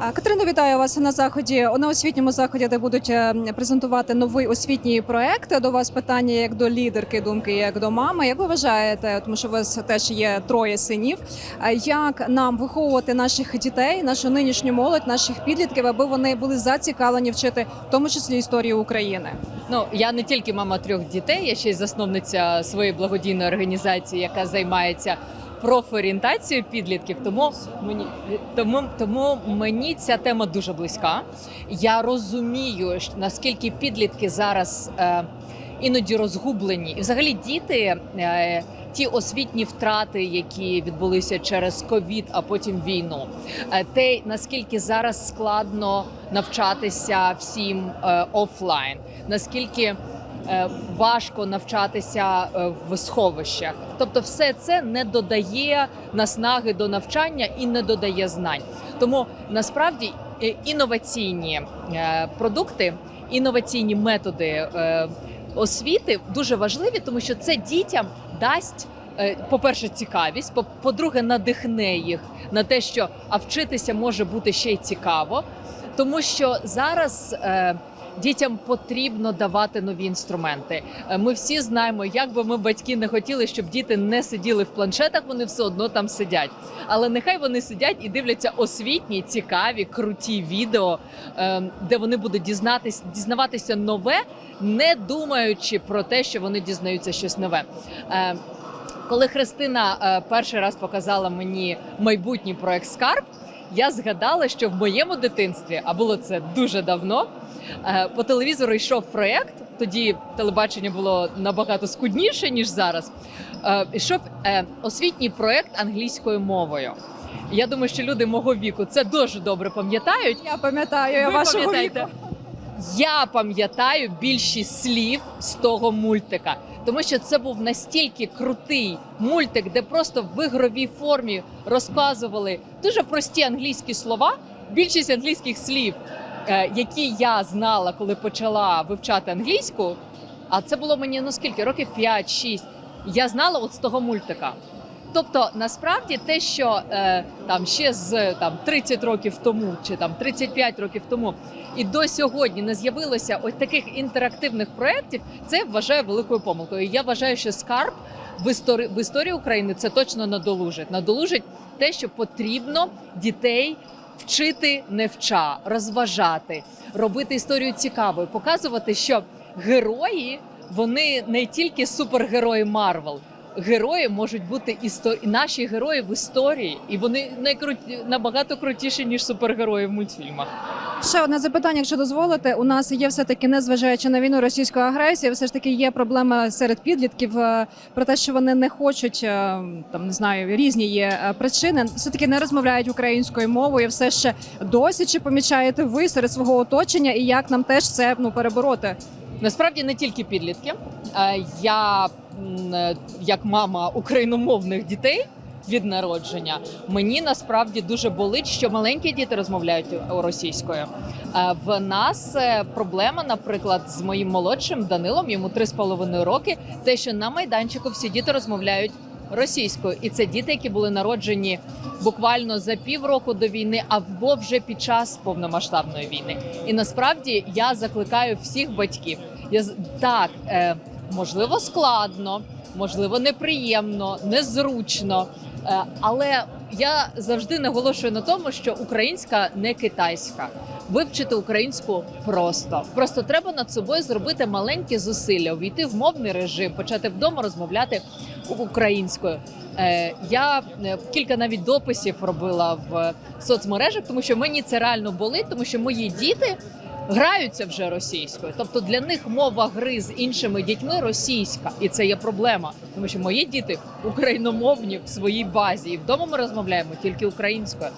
А, Катерино, вітаю вас на заході. На освітньому заході, де будуть е, презентувати новий освітній проект. До вас питання як до лідерки думки, як до мами. Як ви вважаєте, тому що у вас теж є троє синів. Як нам виховувати наших дітей, нашу нинішню молодь, наших підлітків, аби вони були зацікавлені вчити, в тому числі історію України? Ну я не тільки мама трьох дітей, я ще й засновниця своєї благодійної організації, яка займається профорієнтацією підлітків. Тому мені тому, тому мені ця тема дуже близька. Я розумію, наскільки підлітки зараз е, іноді розгублені, і взагалі діти. Е, Ті освітні втрати, які відбулися через ковід, а потім війну, Е, те наскільки зараз складно навчатися всім е, офлайн, наскільки важко навчатися е, в сховищах. Тобто, все це не додає наснаги до навчання і не додає знань. Тому насправді е, інноваційні е, продукти, інноваційні методи е, освіти дуже важливі, тому що це дітям дасть. е, По-перше, цікавість, по- по-друге, надихне їх на те, що а вчитися може бути ще й цікаво, тому що зараз е, дітям потрібно давати нові інструменти. Е, Ми всі знаємо, як би ми батьки не хотіли, щоб діти не сиділи в планшетах, вони все одно там сидять. Але нехай вони сидять і дивляться освітні, цікаві, круті відео, е, де вони будуть дізнатись, дізнаватися нове, не думаючи про те, що вони дізнаються щось нове. Е, Коли Христина перший раз показала мені майбутній проект Скарб, я згадала, що в моєму дитинстві, а було це дуже давно, е, по телевізору йшов проект. Тоді телебачення було набагато скудніше ніж зараз. Е, Йшов е, освітній проект англійською мовою. Я думаю, що люди мого віку це дуже добре пам'ятають. Я пам'ятаю я вашого віку. Я пам'ятаю більшість слів з того мультика, тому що це був настільки крутий мультик, де просто в ігровій формі розказували дуже прості англійські слова. Більшість англійських слів, е, які я знала, коли почала вивчати англійську. А це було мені ну скільки років 5-6. Я знала от з того мультика. Тобто, насправді, те, що е, там ще з там 30 років тому, чи там 35 років тому, і до сьогодні не з'явилося ось таких інтерактивних проєктів, це вважаю великою помилкою. Я вважаю, що скарб в історії в історії України це точно надолужить. Надолужить те, що потрібно дітей вчити не вча, розважати, робити історію цікавою, показувати, що герої вони не тільки супергерої Марвел. Герої можуть бути історії, наші герої в історії, і вони найкруті набагато крутіші ніж супергерої в мультфільмах. Ще одне запитання, якщо дозволите. У нас є все таки, незважаючи на війну російської агресії, все ж таки є проблема серед підлітків е, про те, що вони не хочуть е, там не знаю, різні є е, причини. Все таки не розмовляють українською мовою. Все ще досі чи помічаєте ви серед свого оточення, і як нам теж це ну перебороти? Насправді не тільки підлітки. Я як мама україномовних дітей. Від народження мені насправді дуже болить, що маленькі діти розмовляють російською. Е, В нас е, проблема, наприклад, з моїм молодшим Данилом, йому 3,5 роки. Те, що на майданчику всі діти розмовляють російською, і це діти, які були народжені буквально за півроку до війни, або вже під час повномасштабної війни. І насправді я закликаю всіх батьків. Я так е, можливо складно, можливо, неприємно, незручно. Е, але я завжди наголошую на тому, що українська не китайська. Вивчити українську просто. Просто треба над собою зробити маленькі зусилля, увійти в мовний режим, почати вдома розмовляти українською. Е, я е, кілька навіть дописів робила в соцмережах, тому що мені це реально болить, тому що мої діти граються вже російською. Тобто для них мова гри з іншими дітьми російська, і це є проблема, тому що мої діти україномовні в своїй базі, і вдома ми розмовляємо тільки українською.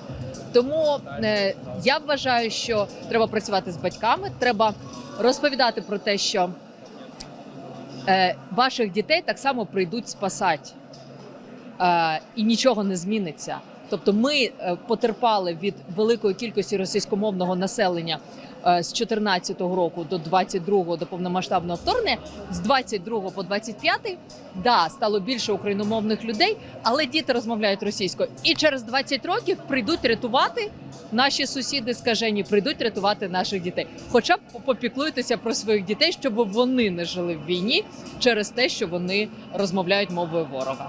Тому е, я вважаю, що треба працювати з батьками, треба розповідати про те, що е, ваших дітей так само прийдуть спасати, е, і нічого не зміниться. Тобто, ми е, потерпали від великої кількості російськомовного населення е, з 14 року до 22 до повномасштабного вторгнення, з 22 по 25 да стало більше україномовних людей, але діти розмовляють російською, і через 20 років прийдуть рятувати наші сусіди скажені прийдуть рятувати наших дітей. Хоча б попіклуйтеся про своїх дітей, щоб вони не жили в війні через те, що вони розмовляють мовою ворога.